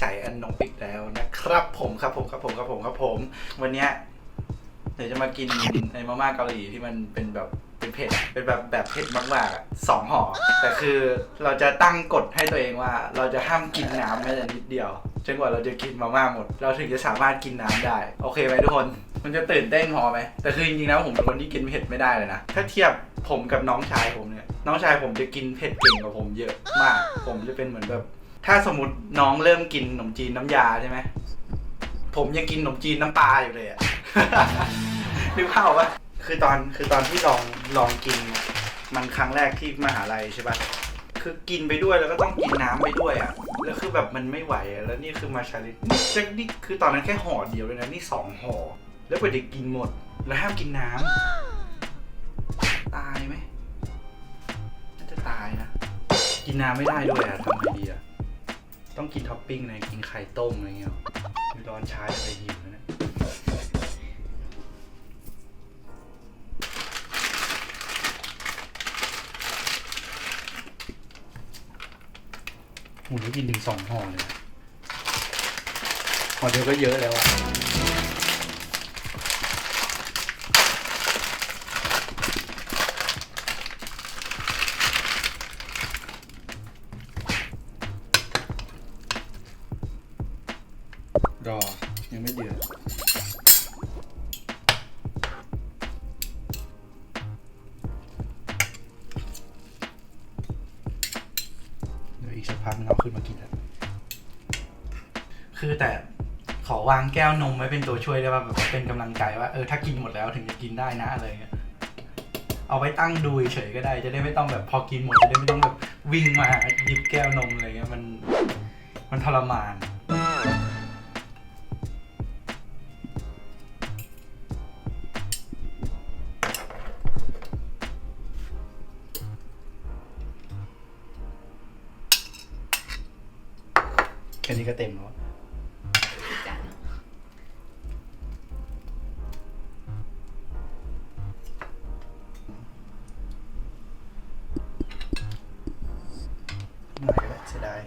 ใจอันนงอีกแล้วนะครับ ผมครับผมครับผมครับผมครับผม วันเนี้ยเดี๋ยวจะมากินในมาม่าเกาหลีที่มันเป็นแบบเป็นเผ็ดเป็นแบบแบบเผ็ดมากๆอะสองห่อแต่คือเราจะตั้งกฎให้ตัวเองว่า เราจะห้ามกินน้ำแม้แต่นิดเดียวจนกว่าเราจะกินมาม่าหมด เราถึงจะสามารถกินน้ำได้ โอเคไหมทุกคน มันจะตื่นเต้นพอไหมแต่คือจริงๆแล้วผมเป็นคนที่กินเผ็ดไม่ได้เลยนะถ้าเทียบผมกับน้องชายผมเนี่ยน้องชายผมจะกินเผ็ดเก่งกว่าผมเยอะมาก ผมจะเป็นเหมือนแบบ ถ้าสมมติน้องเริ่มกินขนมจีนน้ำยาใช่ไหม ผมยังกินขนมจีนน้ำปลาอยู่เลยอะ นึกภาพออกปะคือตอนคือตอนที่ลองลองกินเนี่ยมันครั้งแรกที่มหาลัยใช่ปะคือกินไปด้วยแล้วก็ต้องกินน้ำไปด้วยอะแล้วคือแบบมันไม่ไหวอะแล้วนี่คือมาชาลิตนี่จนี่คือตอนนั้นแค่ห่อเดียวเลยนะนี่สองห่อแล้วไปเด็กกินหมด แล้วห้ามกินน้ำตายไหมน่าจะตายนะ กินน้ำไม่ได้ด้วยอะทำไงดีอะ ต้องกินท็อปปิ้งเลยกินไข่ต้มอะไรเงี้ยรอมีร้อนช้าจะไปหิวแล้วเนะหมูนี่กินถึงสองห่อเลยนะห่อเดียวก็เยอะแล้วอะ สักพักนึงเอาขึ้นมากินคือแต่ขอวางแก้วนมไว้เป็นตัวช่วยได้ป่ะแบบเป็นกำลังใจว่าเออถ้ากินหมดแล้วถึงจะกินได้นะอะไรเงี้ยเอาไว้ตั้งดูเฉยก็ได้ จะได้ไม่ต้องแบบพอกินหมดจะได้ไม่ต้องแบบวิ่งมาหยิบแก้วนมอะไรเงี้ยมัน มันทรมาน ก็เต็มแล้วหน่อยก็ได้เสียดาย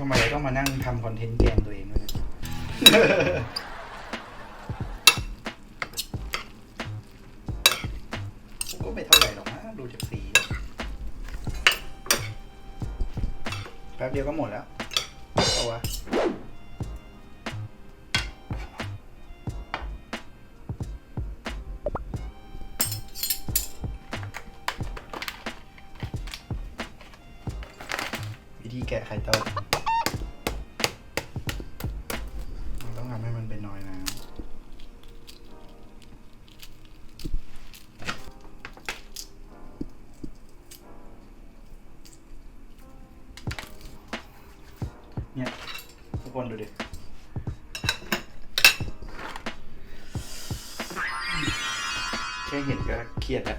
ทำไมเราต้องมานั่งทำคอนเทนต์แกงตัวเองด้วยเนี่ยผมก็ไม่เท่าไหร่หรอกนะดูจากสีแป๊บเดียวก็หมดแล้วเอาวะวิธีแกะไข่ต้มเรา เนี่ยทุกคนดูดิแค่เห็นก็เครียดแล้ว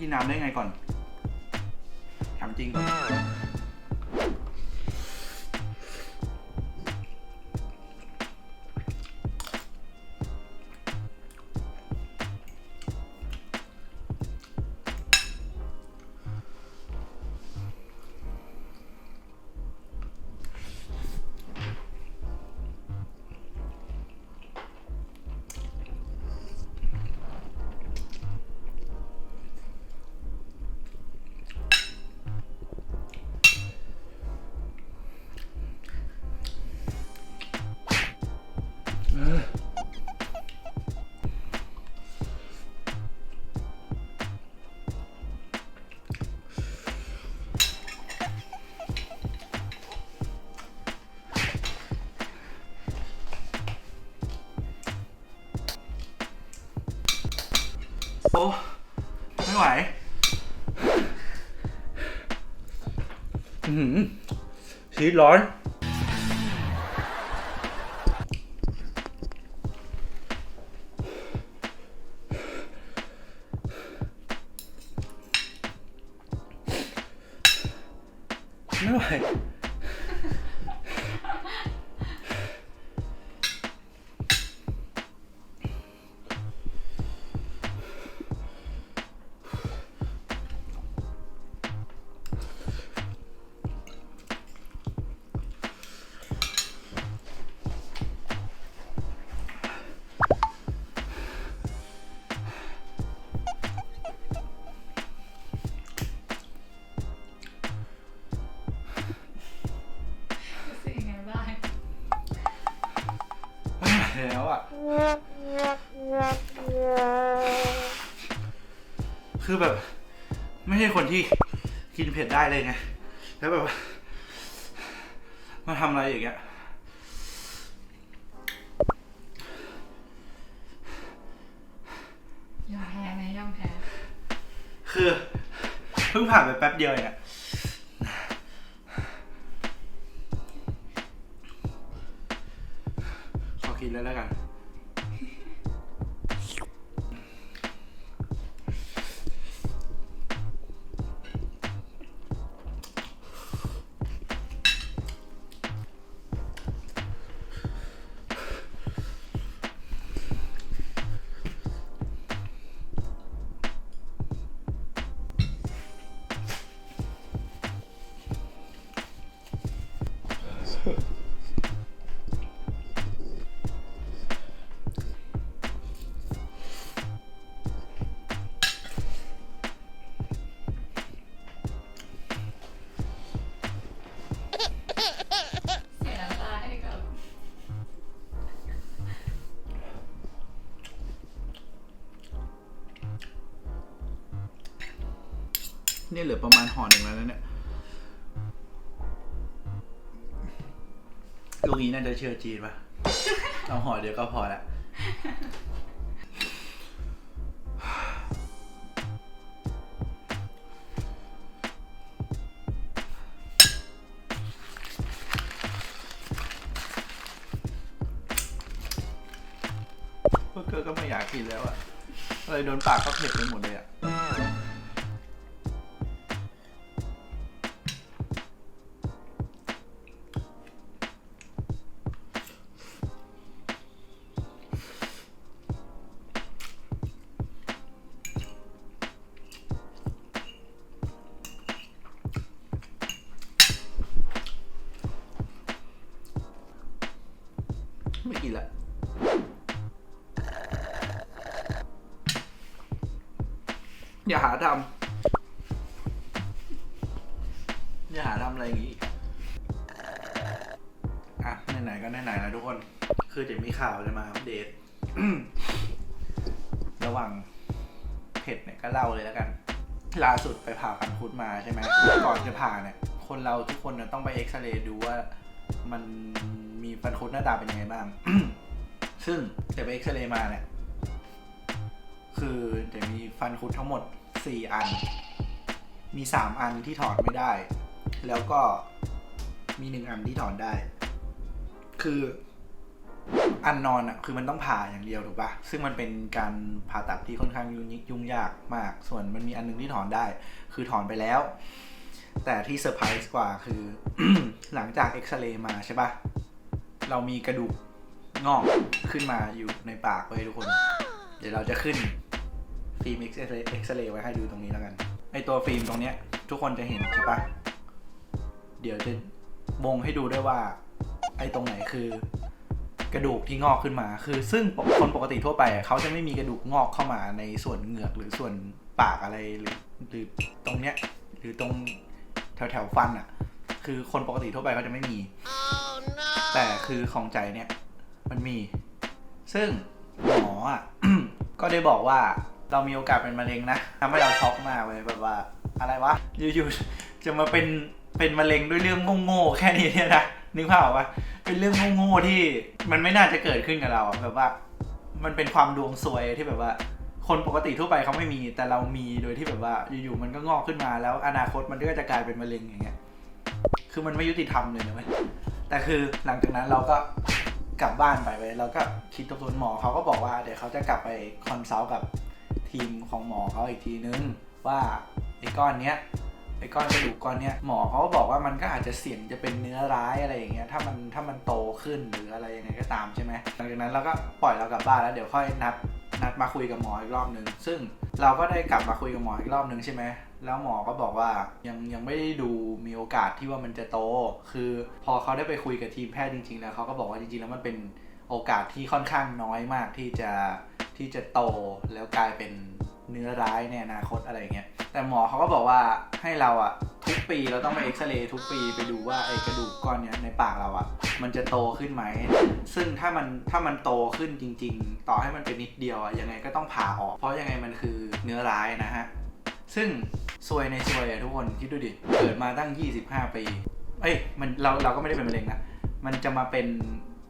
กินน้ำได้ไงก่อนถามจริง ชีสร้อน แล้วอะ คือแบบ ไม่ใช่คนที่กินเผ็ดได้เลยไง แล้วแบบว่ามาทำอะไรอย่างเงี้ย ยอมแพ้ไหมยอมแพ้ คือเพิ่งผ่านไปแป๊บเดียวเองอะ กินแล้วแล้วกัน เนี่ยเหลือประมาณห่อหนึ่งแล้วนะเนี่ยลูกนี้น่าจะเชื่อจีนปะเอาห่อเดียวก็พอละเพวกเกอร์ก็ไม่อยากกินแล้วอะอะไรโดนปากก็เผ็ดไปหมดเลยอะ ทำอย่าหาทำอะไรอย่างนี้ อะไหนๆก็ไหนๆนะทุกคน คือเดี๋ยวมีข่าวจะมาอัปเดต ระหว่างเผ็ดเนี่ยก็เล่าเลยแล้วกันล่าสุดไปผ่าฟันคุดมาใช่ไหมก่อนจะผ่าเนี่ย คนเราทุกคนเนี่ยต้องไปเอ็กซเรย์ดูว่ามันมีฟันคุดหน้าตาเป็นยังไงบ้าง ซึ่งแต่ไปเอ็กซเรย์มาเนี่ย คือจะมีฟันคุดทั้งหมด 4 อัน มี 3 อันที่ถอนไม่ได้ แล้วก็มี 1 อันที่ถอนได้ คืออันนอนอะคือมันต้องผ่าอย่างเดียวถูกปะซึ่งมันเป็นการผ่าตัดที่ค่อนข้างยุ่งยากมาก ส่วนมันมีอันหนึงที่ถอนได้ คือถอนไปแล้ว แต่ที่เซอร์ไพรส์กว่าคือ หลังจากเอ็กซเรย์มาใช่ปะเรามีกระดูกงอกขึ้นมาอยู่ในปากไว้ทุกคน เดี๋ยวเราจะขึ้น ฟิล์มเอ็กซเรย์เอ็กซเรย์ไว้ให้ดูตรงนี้แล้วกัน ไอตัวฟิล์มตรงเนี้ย ทุกคนจะเห็นใช่ปะเดี๋ยวจะวงให้ดูด้วยว่า ไอตรงไหนคือกระดูกที่งอกขึ้นมา คือซึ่งคนปกติทั่วไปเขาจะไม่มีกระดูกงอกเข้ามาในส่วนเหงือกหรือส่วนปากอะไรหรือหรือตรงเนี้ยหรือตรงแถวแถวฟันอะ คือคนปกติทั่วไปเขาจะไม่มีแต่คือของใจเนี่ยมันมี ซึ่งหมออะก็ได้บอกว่า เรามีโอกาสเป็นมะเร็งนะทำให้เราช็อกมากเลยแบบว่า อะไรวะอยู่ๆจะมาเป็นเป็นมะเร็งด้วยเรื่องโง่ๆแค่นี้เนี่ยนะนึกภาพออกปะเป็นเรื่องโง่ๆที่มันไม่น่าจะเกิดขึ้นกับเราอะแบบว่า มันเป็นความดวงซวยที่แบบว่าคคนปกติทั่วไปเขาไม่มี แต่เรามีโดยที่แบบว่า อยู่ๆมันก็งอกขึ้นมา แล้วอนาคตมันก็จะกลายเป็นมะเร็งอย่างเงี้ยคือมันไม่ยุติธรรมเลยนะเว้ยแต่คือหลังจากนั้นเราก็กลับบ้านไปเว้ยเราก็คิดทบทวนหมอเขาก็บอกว่าเดี๋ยวเขาจะกลับไปคอนซัลท์กับ ทีมของหมอเขาอีกทีนึง ว่าไอ้ก้อนเนี้ยไอ้ก้อนกระดูกก้อนเนี้ยหมอเขาก็บอกว่ามันก็อาจจะเสี่ยงจะเป็นเนื้อร้ายอะไรอย่างเงี้ยถ้ามันถ้ามันโตขึ้นหรืออะไรยังไงก็ตามใช่ไหมหลังจากนั้นเราก็ปล่อยเรากลับบ้านแล้วเดี๋ยวค่อยนัดนัดมาคุยกับหมออีกรอบนึง ซึ่งเราก็ได้กลับมาคุยกับหมออีกรอบนึงใช่ไหมแล้วหมอก็บอกว่ายังยังไม่ได้ดูมีโอกาสที่ว่ามันจะโต คือพอเขาได้ไปคุยกับทีมแพทย์จริงๆแล้วเขาก็บอกว่าจริงๆแล้วมันเป็นโอกาสที่ค่อนข้างน้อยมากที่จะ ที่จะโตแล้วกลายเป็นเนื้อร้ายในอนาคตอะไรเงี้ย แต่หมอเขาก็บอกว่าให้เราอะทุกปีเราต้องไปเอ็กซเรย์ทุกปีไปดูว่าไอกระดูกก้อนเนี้ยในปากเราอะมันจะโตขึ้นไหม ซึ่งถ้ามันถ้ามันโตขึ้นจริง ๆ ต่อให้มันเป็นนิดเดียวอะยังไงก็ต้องผ่าออก เพราะยังไงมันคือเนื้อร้ายนะฮะ ซึ่งซวยในซวยอะทุกคนคิดดูดิ เกิดมาตั้ง 25 ปี เอ้ยมันเราเราก็ไม่ได้เป็นมะเร็งนะ มันจะมาเป็น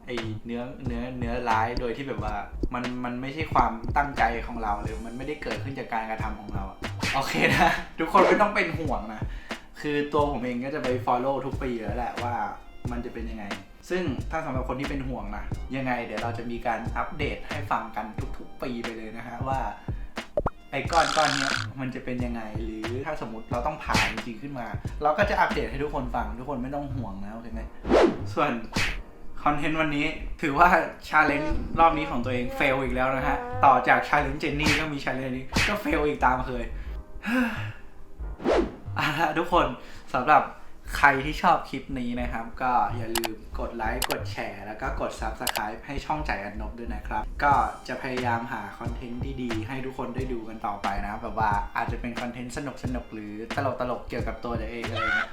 ไอเนื้อเนื้อเนื้อร้ายโดยที่แบบว่า มันมันไม่ใช่ความตั้งใจของเราหรือมันไม่ได้เกิดขึ้นจากการกระทำของเราอะโอเคนะทุกคนไม่ต้องเป็นห่วงนะ คือตัวผมเองก็จะไป follow ทุกปีแล้วแหละว่ามันจะเป็นยังไง ซึ่งถ้าสำหรับคนที่เป็นห่วงนะยังไงเดี๋ยวเราจะมีการอัปเดตให้ฟังกันทุกๆปีไปเลยนะฮะว่าไอ้ก้อนก้อนเนี้ยมันจะเป็นยังไง หรือถ้าสมมติเราต้องผ่าจริงๆขึ้นมา เราก็จะอัปเดตให้ทุกคนฟังทุกคนไม่ต้องห่วงนะโอเคไหมส่วน คอนเทนต์วันนี้ถือว่าชาเลนจ์รอบนี้ของตัวเองเฟลอีกแล้วนะฮะ ต่อจากชาเลนจ์เจนนี่ก็มีชาเลนจ์นี้ก็เฟลอีกตามเคยอะทุกคนสำหรับใครที่ชอบคลิปนี้นะครับ ก็อย่าลืมกดไลค์กดแชร์ แล้วก็กด Subscribe ให้ช่องใจอันนบด้วยนะครับ ก็จะพยายามหาคอนเทนต์ที่ดีให้ทุกคนได้ดูกันต่อไปนะแบบว่าอาจจะเป็นคอนเทนต์สนุกสนุกๆหรือตลกตลกๆ เกี่ยวกับตัวตัวเองอะไรเงี้ย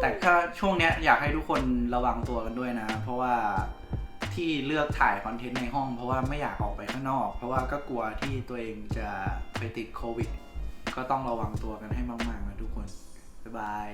แต่ถ้าช่วงเนี้ยอยากให้ทุกคนระวังตัวกันด้วยนะ เพราะว่าที่เลือกถ่ายคอนเทนต์ในห้อง เพราะว่าไม่อยากออกไปข้างนอก เพราะว่าก็กลัวที่ตัวเองจะไปติดโควิด ก็ต้องระวังตัวกันให้มากๆนะทุกคน บ๊ายบาย